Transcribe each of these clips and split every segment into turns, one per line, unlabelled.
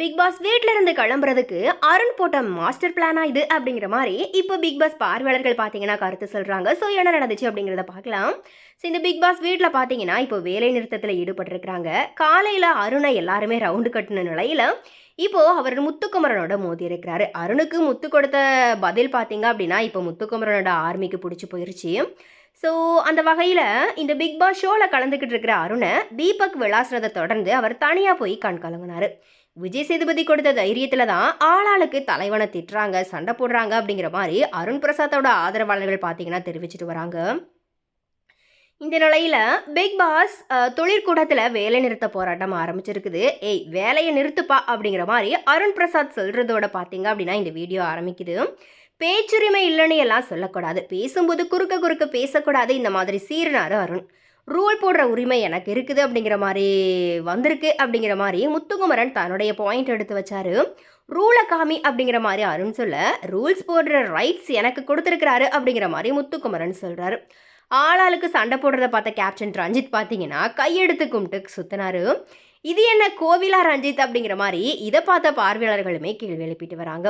Big pass வீட்டில இருந்து கிளம்புறதுக்கு அருண் போட்ட மாஸ்டர் பிளானா இது அப்படிங்கிற மாதிரி இப்போ பிக் பாஸ் பார்வையாளர்கள் பார்த்தீங்கன்னா கருத்து சொல்றாங்க. ஸோ என்ன நடந்துச்சு அப்படிங்கிறத பார்க்கலாம். ஸோ இந்த பிக் பாஸ் வீட்டில் பார்த்தீங்கன்னா இப்போ வேலை நிறுத்தத்தில் ஈடுபட்டிருக்கிறாங்க. காலையில் அருணை எல்லாருமே ரவுண்டு கட்டின நிலையில இப்போ அவர் முத்துக்குமரனோட மோதி இருக்கிறாரு அருணுக்கு முத்து கொடுத்த பதில் பார்த்தீங்க அப்படின்னா இப்போ முத்துக்குமரனோட ஆர்மிக்கு பிடிச்சி போயிருச்சு. ஸோ அந்த வகையில் இந்த பிக் பாஸ் ஷோவில் கலந்துக்கிட்டு இருக்கிற அருணை தீபக் விளாசுறதை தொடர்ந்து அவர் தனியாக போய் கண் கலங்கினார் விஜய் சேதுபதி கொடுத்த தைரியத்தில் தான் ஆளாளுக்கு தலைவனை திட்டுறாங்க சண்டை போடுறாங்க அப்படிங்கிற மாதிரி அருண் பிரசாத்தோட ஆதரவாளர்கள் பார்த்தீங்கன்னா தெரிவிச்சிட்டு வராங்க. இந்த நிலையில் பிக் பாஸ் தொழிற்கூடத்தில் வேலை நிறுத்த போராட்டம் ஆரம்பிச்சிருக்குது. ஏய் வேலையை நிறுத்துப்பா அப்படிங்கிற மாதிரி அருண் பிரசாத் சொல்கிறதோட பார்த்தீங்க அப்படின்னா இந்த வீடியோ ஆரம்பிக்குது. பேச்சுரிமை இல்லைன்னு எல்லாம் சொல்லக்கூடாது. பேசும்போது குறுக்க குறுக்க பேசக்கூடாது. இந்த மாதிரி சீரினார் அருண். ரூல் போடுற உரிமை எனக்கு இருக்குது அப்படிங்கிற மாதிரி வந்திருக்கு அப்படிங்கிற மாதிரி முத்துக்குமரன் தன்னுடைய பாயிண்ட் எடுத்து வச்சாரு. ரூலை காமி அப்படிங்கிற மாதிரி அருண் சொல்ல ரூல்ஸ் போடுற ரைட்ஸ் எனக்கு கொடுத்துருக்கிறாரு அப்படிங்கிற மாதிரி முத்துக்குமரன் சொல்கிறாரு ஆளாளுக்கு சண்டை போடுறத பார்த்த கேப்டன் ரஞ்சித் பார்த்தீங்கன்னா கையெடுத்து கும்பிட்டு சுத்தினாரு. இது என்ன கோவிலா ரஞ்சித்? அப்படிங்கிற மாதிரி இதை பார்த்த பார்வையாளர்களுமே கேள்வி எழுப்பிட்டு வராங்க.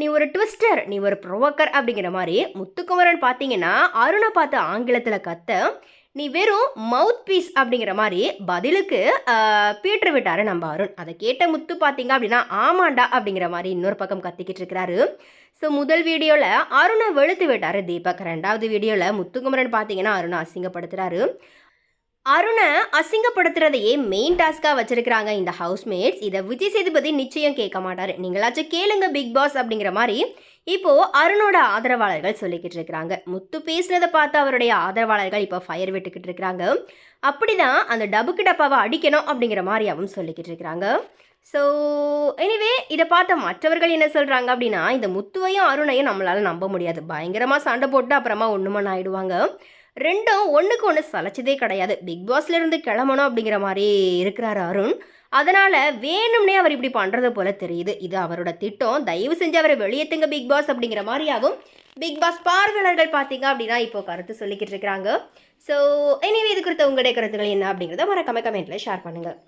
நீ ஒரு ட்விஸ்டர் நீ ஒரு ப்ரொவோக்கர் அப்படிங்கிற மாதிரி முத்துக்குமரன் பார்த்தீங்கன்னா அருணை பார்த்து ஆங்கிலத்தில் கத்த நீ வெறும் மவுத் பீஸ் அப்படிங்கிற மாதிரி பதிலுக்கு பீட்டர் விட்டாரு நம்ம அருண். அதை கேட்ட முத்து பார்த்தீங்க அப்படின்னா ஆமாண்டா அப்படிங்கிற மாதிரி இன்னொரு பக்கம் கத்திக்கிட்டு இருக்கிறாரு. ஸோ முதல் வீடியோவில் அருணை வெளுத்து விட்டாரு தீபக். ரெண்டாவது வீடியோவில் முத்துக்குமரன் பார்த்தீங்கன்னா அருணை அசிங்கப்படுத்துறாரு. அருணை அசிங்கப்படுத்துறதையே மெயின் டாஸ்காக வச்சிருக்கிறாங்க இந்த ஹவுஸ்மேட்ஸ் இதை விஜய் சேதுபதி நிச்சயம் கேட்க மாட்டார். நீங்களாச்சும் கேளுங்க பிக் பாஸ் அப்படிங்கிற மாதிரி இப்போ அருணோட ஆதரவாளர்கள் சொல்லிக்கிட்டு இருக்கிறாங்க. முத்து பேசுனதை பார்த்து அவருடைய ஆதரவாளர்கள் இப்போ ஃபயர் விட்டுக்கிட்டு இருக்கிறாங்க. அப்படிதான் அந்த டபுக்கு டப்பாவை அடிக்கணும் அப்படிங்கிற மாதிரி அவன் சொல்லிக்கிட்டு இருக்கிறாங்க. ஸோ எனிவே இதை பார்த்த மற்றவர்கள் என்ன சொல்கிறாங்க அப்படின்னா இந்த முத்துவையும் அருணையும் நம்மளால் நம்ப முடியாது. பயங்கரமாக சண்டை போட்டு அப்புறமா ஒன்றுமன் ஆயிடுவாங்க ரெண்டும் ஒன்றுக்கு ஒன்று சலைச்சதே கிடையாது. பிக் பாஸ்லேருந்து கிளம்பணும் அப்படிங்கிற மாதிரி இருக்கிறார் அருண். அதனால் வேணும்னே அவர் இப்படி பண்ணுறது போல தெரியுது. இது அவரோட திட்டம். தயவு செஞ்சு அவரை வெளியேத்துங்க பிக் பாஸ் அப்படிங்கிற மாதிரியாகவும் பிக் பாஸ் பார்வையாளர்கள் பார்த்தீங்க அப்படின்னா இப்போ கருத்து சொல்லிக்கிட்டு இருக்கிறாங்க. ஸோ எனிவே இது குறித்த உங்களுடைய கருத்துக்கள் என்ன அப்படிங்கிறத மறக்காம கமெண்ட்டில் ஷேர் பண்ணுங்கள்